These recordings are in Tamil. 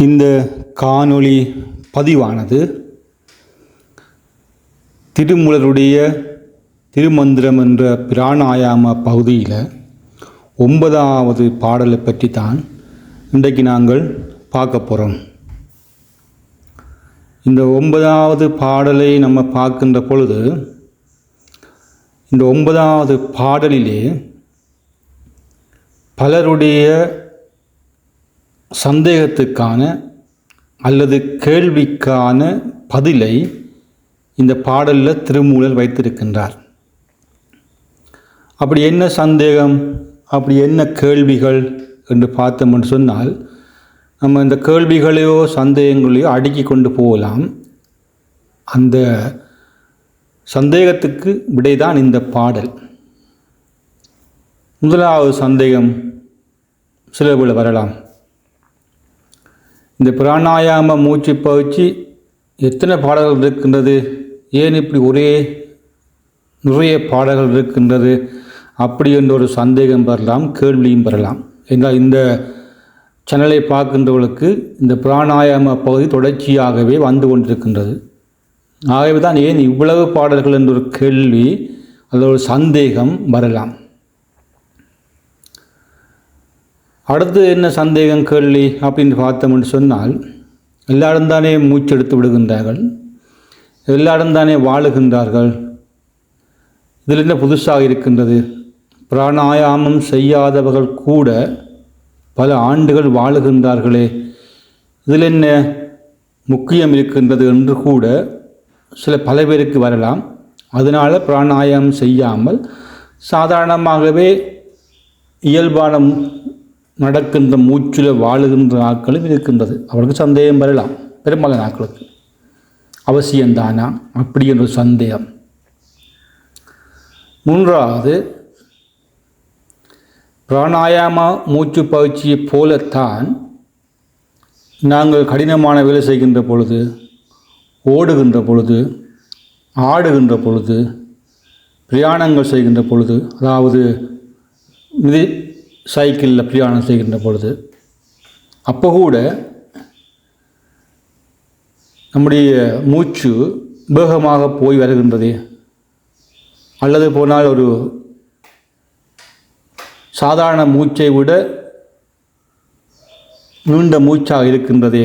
இந்த காணொளி பதிவானது திருமுலருடைய திருமந்திரம் என்ற பிராணாயாம பகுதியில் ஒன்பதாவது பாடலை பற்றி தான் இன்றைக்கு நாங்கள் பார்க்க போகிறோம் இந்த ஒன்பதாவது பாடலை நம்ம பார்க்கின்ற பொழுது இந்த ஒன்பதாவது பாடலிலே பலருடைய சந்தேகத்துக்கான அல்லது கேள்விக்கான பதிலை இந்த பாடலில் திருமூலர் வைத்திருக்கின்றார். அப்படி என்ன சந்தேகம்? அப்படி என்ன கேள்விகள்? என்று பார்த்தோம் என்று சொன்னால் நம்ம இந்த கேள்விகளையோ சந்தேகங்களையோ அடுக்கி கொண்டு போகலாம். அந்த சந்தேகத்துக்கு விடைதான் இந்த பாடல். முதலாவது சந்தேகம் சில வரலாம். இந்த பிராணாயாம மூச்சு பயிற்சி எத்தனை பாடல்கள் இருக்கின்றது? ஏன் இப்படி ஒரே நிறைய பாடல்கள் இருக்கின்றது? அப்படி என்ற ஒரு சந்தேகம் வரலாம் கேள்வியும் வரலாம். என்றால் இந்த சேனலை பார்க்கின்றவர்களுக்கு இந்த பிராணாயாம பகுதி தொடர்ச்சியாகவே வந்து கொண்டிருக்கின்றது. ஆகவே தான் ஏன் இவ்வளவு பாடல்கள் என்ற ஒரு கேள்வி அல்லது ஒரு சந்தேகம் வரலாம். அடுத்து என்ன சந்தேகம் கேள்வி அப்படின்னு பார்த்தோம்னு சொன்னால் எல்லாரும் தானே மூச்செடுத்து விடுகின்றார்கள் எல்லாரும் தானே வாழுகின்றார்கள். இதில் என்ன புதுசாக இருக்கின்றது? பிராணாயாமம் செய்யாதவர்கள் கூட பல ஆண்டுகள் வாழுகின்றார்களே. இதில் என்ன முக்கியம் இருக்கின்றது என்று கூட சில பல பேருக்கு வரலாம். அதனால் பிராணாயாமம் செய்யாமல் சாதாரணமாகவே இயல்பான நடக்கின்ற மூச்சில் வாழுகின்ற நாட்களும் இருக்கின்றது. அவளுக்கு சந்தேகம் வரலாம். பெரும்பாலான நாட்களுக்கு. அவசியம்தானா? அப்படி என்ற சந்தேகம். மூன்றாவது பிராணாயாம மூச்சு பயிற்சியைப் போலத்தான் நாங்கள் கடினமான வேலை செய்கின்ற பொழுது ஓடுகின்ற பொழுது ஆடுகின்ற பொழுது பிரயாணங்கள் செய்கின்ற பொழுது அதாவது மிதி சைக்கிளில் பிரயாணம் செய்கின்ற பொழுது அப்போ கூட நம்முடைய மூச்சு வேகமாக போய் வருகின்றது. அல்லது போனால் ஒரு சாதாரண மூச்சை விட நீண்ட மூச்சாக இருக்கின்றதே.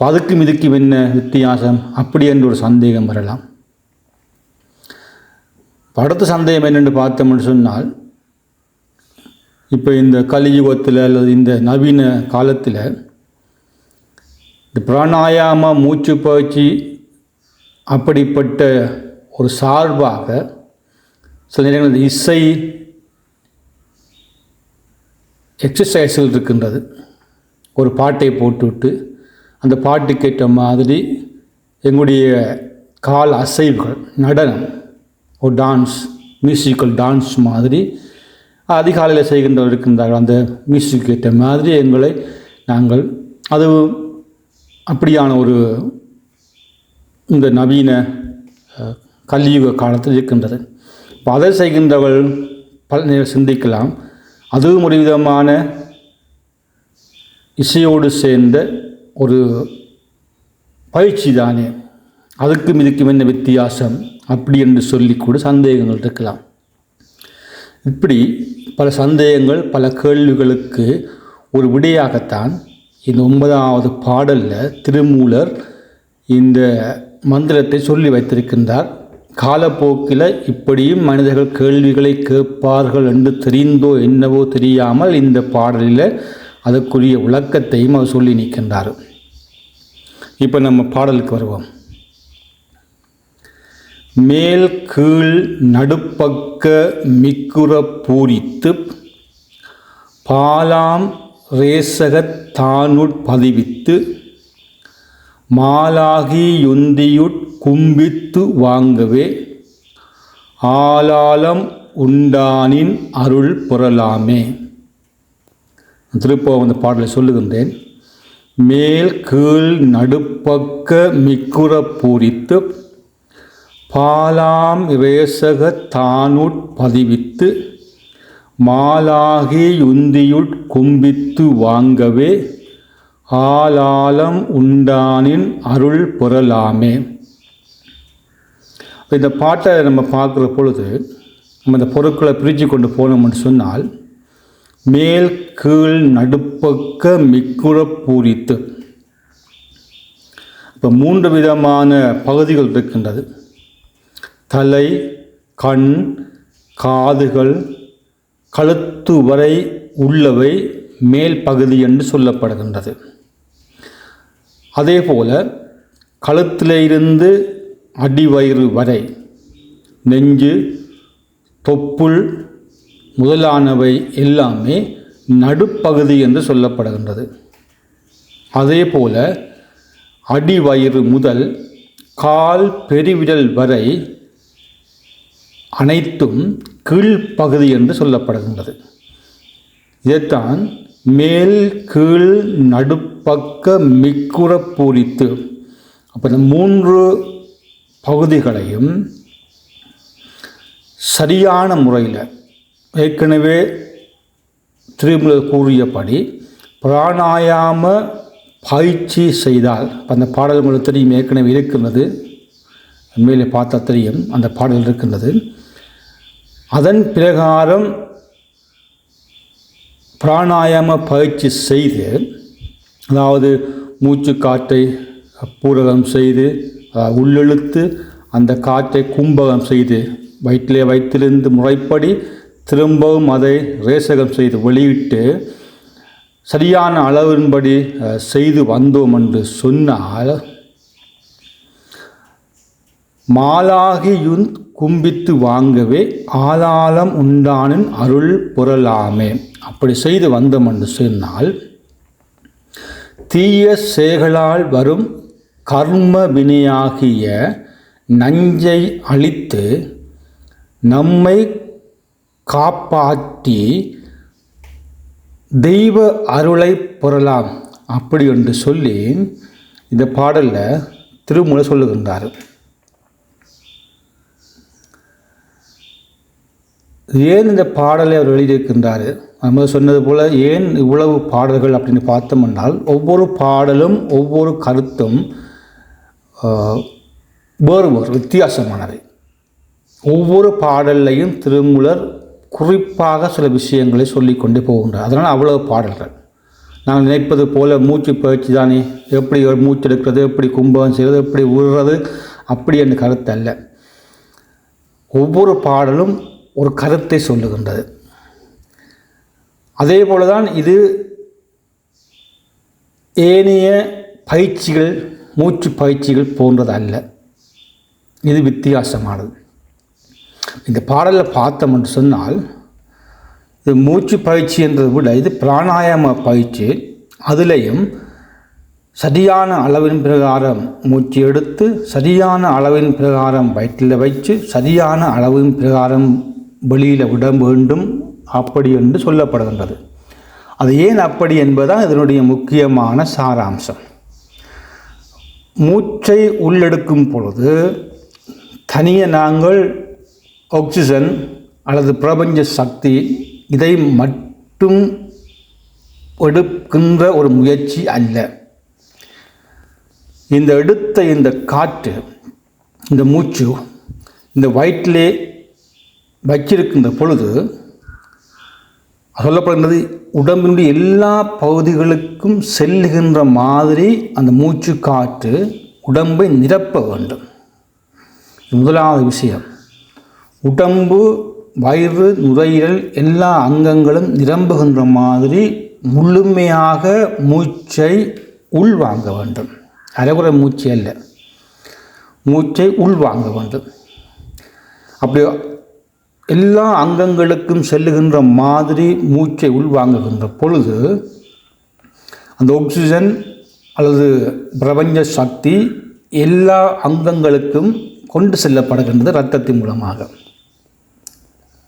அதுக்கும் இதுக்கும் என்ன வித்தியாசம்? அப்படி என்று ஒரு சந்தேகம் வரலாம். அடுத்த சந்தேகம் என்னென்று பார்த்தோம்னு சொன்னால் இப்போ இந்த கலியுகத்தில் அல்லது இந்த நவீன காலத்தில் இந்த பிராணாயாம மூச்சு பயிற்சி அப்படிப்பட்ட ஒரு சார்பாக சில நேரங்களில் இசை எக்ஸசைஸில் இருக்கின்றது. ஒரு பாட்டை போட்டுவிட்டு அந்த பாட்டுக்கேற்ற மாதிரி எங்களுடைய கால் அசைவுகள் நடனம் ஒரு டான்ஸ் மியூசிக்கல் டான்ஸ் மாதிரி அதிகாலையில் செய்கின்றவர் இருக்கின்றார்கள். அந்த மியூசிக் ஏற்ற மாதிரி எங்களை நாங்கள் அது அப்படியான ஒரு இந்த நவீன கலியுக காலத்தில் இருக்கின்றது. இப்போ அதை செய்கின்றவர்கள் பல நேரம் சிந்திக்கலாம். அதுவும் ஒரு விதமான இசையோடு சேர்ந்த ஒரு பயிற்சி தானே. அதுக்கும் இதுக்கும் என்ன வித்தியாசம்? அப்படி என்று சொல்லி கூட சந்தேகங்கள் இருக்கலாம். இப்படி பல சந்தேகங்கள் பல கேள்விகளுக்கு ஒரு விடையாகத்தான் இந்த ஒன்பதாவது பாடலில் திருமூலர் இந்த மந்திரத்தை சொல்லி வைத்திருக்கின்றார். காலப்போக்கில் இப்படியும் மனிதர்கள் கேள்விகளை கேட்பார்கள் என்று தெரிந்தோ என்னவோ தெரியாமல் இந்த பாடலில் அதற்குரிய விளக்கத்தையும் அவர் சொல்லி நிற்கின்றார். இப்போ நம்ம பாடலுக்கு வருவோம். மேல் கீழ் நடுப்பக்க மிக்குற பூரித்து பாலாம் ரேசகத் தானுட் பதிவித்து மாலாகி யுந்தியுட் கும்பித்து வாங்கவே ஆலாலம் உண்டானின் அருள் புரலாமே. திருப்ப அந்த பாடலை சொல்லுகின்றேன். மேல் கீழ் நடுப்பக்க மிக்குற பூரித்து பாலாம் வேசக தானுட் பதிவித்து மாலாகி யுந்தியுட் கும்பித்து வாங்கவே ஆலாலம் உண்டானின் அருள் புரலாமே இந்த பாட்டை நம்ம பார்க்குற பொழுது நம்ம இந்த பொருட்களை பிரித்து கொண்டு போனோம்னு சொன்னால் மேல் கீழ் நடுப்பக்க மிக்குற பூரித்து. இப்போ மூன்று விதமான பகுதிகள் இருக்கின்றது. தலை கண் காதுகள் கழுத்து வரை உள்ளவை மேல் பகுதி என்று சொல்லப்படுகின்றது. அதேபோல கழுத்திலிருந்து அடிவயிறு வரை நெஞ்சு தொப்புள் முதலானவை எல்லாமே நடுப்பகுதி என்று சொல்லப்படுகின்றது. அதேபோல அடிவயிறு முதல் கால் பெருவிரல் வரை அனைத்தும் கீழ்ப்பகுதி என்று சொல்லப்படுகின்றது. இதைத்தான் மேல் கீழ் நடுப்பக்க மிக்குற பூரித்து அப்போ இந்த மூன்று பகுதிகளையும் சரியான முறையில் ஏற்கனவே திருமூலர் கூறியபடி பிராணாயாம பயிற்சி செய்தால் அந்த பாடல் உங்களுக்கு தெரியும் ஏற்கனவே இருக்கின்றது. மேலே பார்த்தா தெரியும் அந்த பாடல் இருக்கின்றது. அதன் பிரகாரம் பிராணாயாம பயிற்சி செய்து அதாவது மூச்சு காற்றை பூரகம் செய்து உள்ளெழுத்து உள்ளிழுத்து அந்த காற்றை கும்பகம் செய்து வயிற்றிலே வைத்திருந்து முறைப்படி திரும்பவும் அதை ரேசகம் செய்து வெளியிட்டு சரியான அளவின்படி செய்து வந்தோம் என்று சொன்னால் மாலாகியுன் கும்பித்து வாங்கவே ஆதாளம் உண்டானின் அருள் புரளாமே. அப்படி செய்து வந்தோம் என்று சொன்னால் தீய செயல்களால் வரும் கர்ம வினையாகிய நஞ்சை அழித்து நம்மை காப்பாற்றி தெய்வ அருளை புரலாம் அப்படி என்று சொல்லி இந்த பாடலில் திருமூல சொல்லுகின்றார். ஏன் இந்த பாடலை அவர் எழுதியிருக்கின்றார்? நம்ம சொன்னது போல் ஏன் இவ்வளவு பாடல்கள் அப்படின்னு பார்த்தோம்னால் ஒவ்வொரு பாடலும் ஒவ்வொரு கருத்தும் வேறு வேறு வித்தியாசமானவை. ஒவ்வொரு பாடல்லையும் திருமூலர் குறிப்பாக சில விஷயங்களை சொல்லி கொண்டே போகின்றார். அதனால் அவ்வளவு பாடல்கள். நாங்கள் நினைப்பது போல் மூச்சு பயிற்சி தானே? எப்படி மூச்சு எடுக்கிறது? எப்படி கும்பகம் செய்கிறது? எப்படி உருறது அப்படி என்ற கருத்து அல்ல. ஒவ்வொரு பாடலும் ஒரு கருத்தை சொல்லுகின்றது. அதே போல தான் இது ஏனைய பயிற்சிகள் மூச்சு பயிற்சிகள் போன்றது அல்ல இது வித்தியாசமானது. இந்த பாடலில் பார்த்தோம் என்று சொன்னால் இது மூச்சு பயிற்சி என்றதை விட இது பிராணாயாம பயிற்சி. அதுலேயும் சரியான அளவின் பிரகாரம் மூச்சு எடுத்து சரியான அளவின் பிரகாரம் வயிற்றில் வச்சு சரியான அளவின் பிரகாரம் வெளியில் விட வேண்டும் அப்படி என்று சொல்லப்படுகின்றது. அது ஏன் அப்படி என்பதுதான் இதனுடைய முக்கியமான சாராம்சம். மூச்சை உள்ளெடுக்கும் பொழுது தனியே நாங்கள் ஆக்சிஜன் அல்லது பிரபஞ்ச சக்தி இதை மட்டும் எடுக்கின்ற ஒரு முயற்சி அல்ல. இந்த எடுத்த இந்த காற்று இந்த மூச்சு இந்த வயிற்றிலே வச்சிருக்கின்ற பொழுது சொல்லப்படுகிறது உடம்பினுடைய எல்லா பகுதிகளுக்கும் செல்லுகின்ற மாதிரி அந்த மூச்சு காற்று உடம்பை நிரப்ப வேண்டும். முதலாவது விஷயம். உடம்பு வயிறு நுரையீரல் எல்லா அங்கங்களும் நிரம்புகின்ற மாதிரி முழுமையாக மூச்சை உள்வாங்க வேண்டும். அரைகுறை மூச்சு அல்ல. மூச்சை உள்வாங்க வேண்டும். அப்படி எல்லா அங்கங்களுக்கும் செல்லுகின்ற மாதிரி மூச்சை உள்வாங்குகின்ற பொழுது அந்த ஆக்சிஜன் அல்லது பிரபஞ்ச சக்தி எல்லா அங்கங்களுக்கும் கொண்டு செல்லப்படுகின்றது இரத்தத்தின் மூலமாக.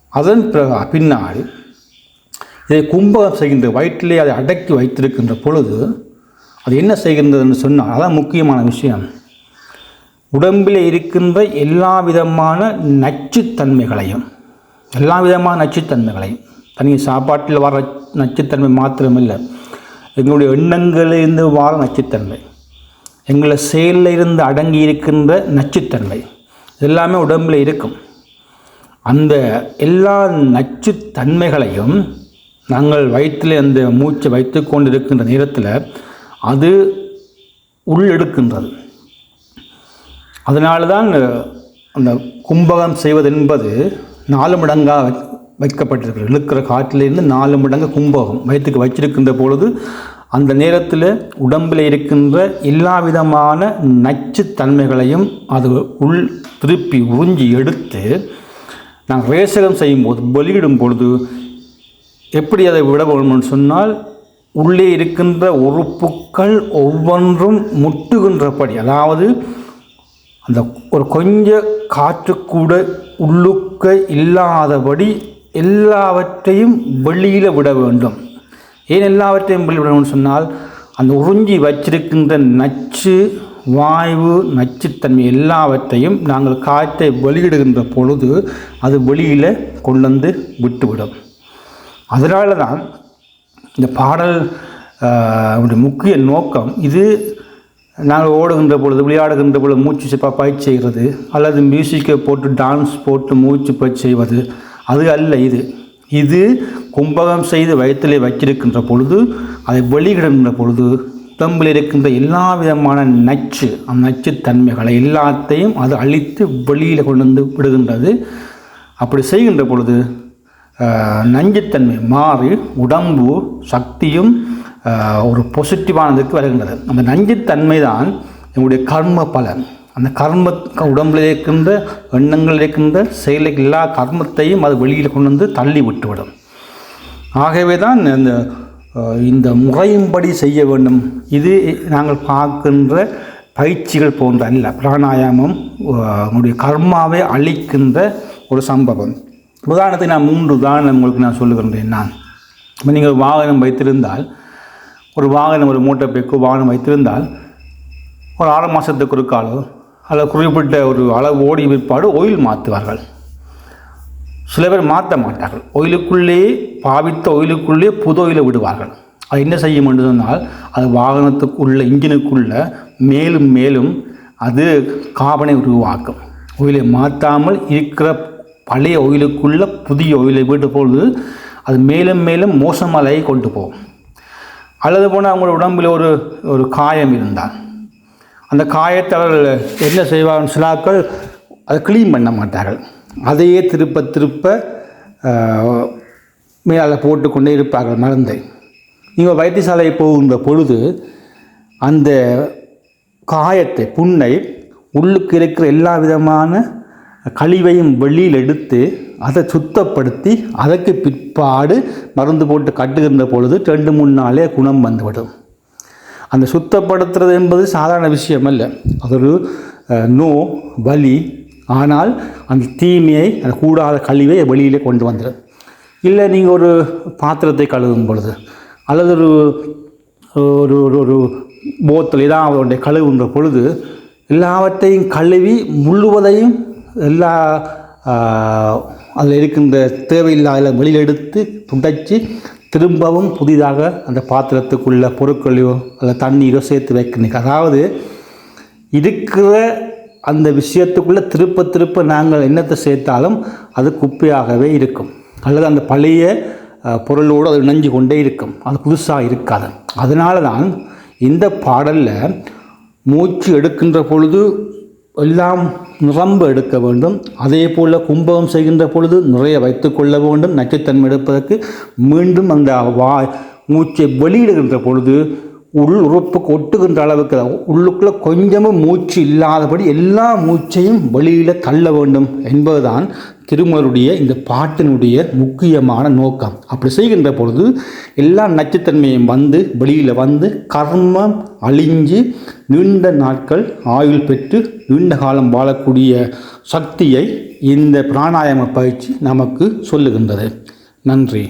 அதன் பிறகு பின்னாடி இதை கும்பகம் செய்கின்ற வயிற்றிலே அதை அடக்கி வைத்திருக்கின்ற பொழுது அது என்ன செய்கின்றதுன்னு சொன்னால் அதான் முக்கியமான விஷயம். உடம்பில் இருக்கின்ற எல்லா விதமான நச்சுத்தன்மைகளையும் எல்லா விதமான நச்சுத்தன்மைகளையும் தனி சாப்பாட்டில் வர நச்சுத்தன்மை மாத்திரமில்லை எங்களுடைய எண்ணங்களிலிருந்து வாழ நச்சுத்தன்மை எங்களை செயலில் இருந்து அடங்கி இருக்கின்ற நச்சுத்தன்மை எல்லாமே உடம்பில் இருக்கும். அந்த எல்லா நச்சுத்தன்மைகளையும் நாங்கள் வயிற்றில் அந்த மூச்சை வைத்து கொண்டிருக்கின்ற நேரத்தில் அது உள்ளெடுக்கின்றது அதனால தான் அந்த கும்பகம் செய்வது என்பது நாலு மடங்காக வைக்கப்பட்டிருக்கிறது. இழுக்கிற காற்றிலிருந்து நாலு மடங்கு கும்பகம். வயிற்றுக்கு வச்சிருக்கின்ற பொழுது அந்த நேரத்தில் உடம்பில் இருக்கின்ற எல்லா விதமான நச்சுத்தன்மைகளையும் அது உள் திருப்பி உறிஞ்சி எடுத்து நாங்கள் ரேசகம் செய்யும்போது வெளியிடும் பொழுது எப்படி அதை விட வேணும்னு சொன்னால் உள்ளே இருக்கின்ற உறுப்புக்கள் ஒவ்வொன்றும் முட்டுகின்றபடி அதாவது அந்த ஒரு கொஞ்சம் காற்று கூட உள்ளுக்க இல்லாதபடி எல்லாவற்றையும் வெளியில் விட வேண்டும். ஏன் எல்லாவற்றையும் வெளியில் விடணும்னு சொன்னால் அந்த உறிஞ்சி வச்சிருக்கின்ற நச்சு வாய்வு நச்சுத்தன்மை எல்லாவற்றையும் நாங்கள் காற்றை வெளியிடுகின்ற பொழுது அது வெளியில் கொண்டு வந்து விட்டுவிடும். அதனால தான் இந்த பாடல் முக்கிய நோக்கம் இது நாங்கள் ஓடுகின்ற பொழுது விளையாடுகின்ற பொழுது மூச்சு சிப்பா பயிற்சி செய்கிறது அல்லது மியூசிக்கை போட்டு டான்ஸ் போட்டு மூச்சு பயிற்சி செய்வது அது அல்ல இது. இது கும்பகம் செய்து வயிற்றிலே வைத்திருக்கின்ற பொழுது அதை வெளியிடுகின்ற பொழுது உடம்பில் இருக்கின்ற எல்லா விதமான நச்சு அந்த நச்சுத்தன்மைகளை எல்லாத்தையும் அது அழித்து வெளியில் கொண்டு வந்து விடுகின்றது. அப்படி செய்கின்ற பொழுது நஞ்சுத்தன்மை மாறி உடம்பு சக்தியும் ஒரு பாசிட்டிவானதுக்கு வருகின்றது. அந்த நஞ்சுத்தன்மை தான் எங்களுடைய கர்ம பலன். அந்த கர்ம உடம்பில் இருக்கின்ற எண்ணங்கள் இருக்கின்ற செயலுக்கு எல்லா கர்மத்தையும் அது வெளியில் கொண்டு வந்து தள்ளி விட்டுவிடும். ஆகவே தான் இந்த இந்த முறையின்படி செய்ய வேண்டும். இது நாங்கள் பார்க்கின்ற பயிற்சிகள் போன்ற அல்ல பிராணாயாமம் உங்களுடைய கர்மாவை அழிக்கின்ற ஒரு சம்பவம். உதாரணத்தை நான் மூன்று உதாரணம் உங்களுக்கு நான் சொல்லுகின்றேன் நான். இப்போ நீங்கள் வாகனம் வைத்திருந்தால் ஒரு வாகனம் ஒரு மூட்டை பெக்கு வாகனம் வைத்திருந்தால் ஒரு ஆறு மாதத்துக்கு ஒரு காலோ அல்லது குறிப்பிட்ட ஒரு அளவு ஓடி விற்பாடு ஓயில் மாற்றுவார்கள். சில பேர் மாற்ற மாட்டார்கள். ஒயிலுக்குள்ளேயே பாவித்த ஒயிலுக்குள்ளேயே புது ஒயிலை விடுவார்கள். அது என்ன செய்யும் என்று சொன்னால் அது வாகனத்துக்குள்ள இன்ஜினுக்குள்ள மேலும் மேலும் அது காபனை உருவாக்கும். ஒயிலை மாற்றாமல் இருக்கிற பழைய ஒயிலுக்குள்ள புதிய ஒயிலை விட்டு பொழுது அது மேலும் மேலும் மோசமலையை கொண்டு போகும். அல்லது போனால் அவங்களோட உடம்பில் ஒரு ஒரு காயம் இருந்தால். அந்த காயத்தை அவர்கள் என்ன செய்வார்கள் சிலாக்கள் அதை க்ளீன் பண்ண மாட்டார்கள். அதையே திருப்ப திருப்ப மேலே போட்டுக்கொண்டே இருப்பார்கள் மருந்தை. நீங்கள் வைத்தியசாலை போகின்ற பொழுது அந்த காயத்தை புண்ணை உள்ளுக்கு இருக்கிற எல்லா விதமான கழிவையும் வெளியில் எடுத்து அதை சுத்தப்படுத்தி அதற்கு பிற்பாடு மருந்து போட்டு கட்டுகின்ற பொழுது ரெண்டு மூணு நாளே குணம் வந்துவிடும். அந்த சுத்தப்படுத்துறது என்பது சாதாரண விஷயம் அல்ல அது ஒரு நோ வலி. ஆனால் அந்த தீமையை அந்த கூடாத கழிவை வெளியிலே கொண்டு வந்துடும். இல்லை நீங்கள் ஒரு பாத்திரத்தை கழுவும் பொழுது அல்லது ஒரு ஒரு ஒரு ஒரு போத்தல் ஏதாவது அவருடைய கழுவுன்ற பொழுது எல்லாவற்றையும் கழுவி முழுவதையும் எல்லா அதில் இருக்கின்ற தேவையில்லாத வெளியில் எடுத்து துடைச்சி திரும்பவும் புதிதாக அந்த பாத்திரத்துக்குள்ள பொருட்களையோ அல்லது தண்ணீரோ சேர்த்து வைக்கணும். அதாவது இருக்கிற அந்த விஷயத்துக்குள்ளே திருப்ப திருப்ப நாங்கள் என்னத்தை சேர்த்தாலும் அது குப்பையாகவே இருக்கும். அல்லது அந்த பழைய பொருளோடு அது இணைஞ்சு கொண்டே இருக்கும். அது புதுசாக இருக்காது. அதனால தான் இந்த பாடலில் மூச்சு எடுக்கின்ற பொழுது எல்லாம் நிரம்ப எடுக்க வேண்டும். அதே போல் கும்பகம் செய்கின்ற பொழுது நிறைய வைத்துக்கொள்ள வேண்டும். நச்சுத்தன்மை எடுப்பதற்கு மீண்டும் அந்த வா மூச்சை வெளியிடுகின்ற பொழுது உள் உறுப்புக்கு ஒட்டுகின்ற அளவுக்கு உள்ளுக்குள்ளே கொஞ்சமும் மூச்சு இல்லாதபடி எல்லா மூச்சையும் வெளியில் தள்ள வேண்டும் என்பதுதான் திருமருடைய இந்த பாட்டினுடைய முக்கியமான நோக்கம். அப்படி செய்கின்ற பொழுது எல்லா நச்சுத்தன்மையும் வந்து வெளியில் வந்து கர்மம் அழிஞ்சு நீண்ட நாட்கள் ஆயுள் பெற்று நீண்ட காலம் வாழக்கூடிய சக்தியை இந்த பிராணாயாம பயிற்சி நமக்கு சொல்லுகின்றது. நன்றி.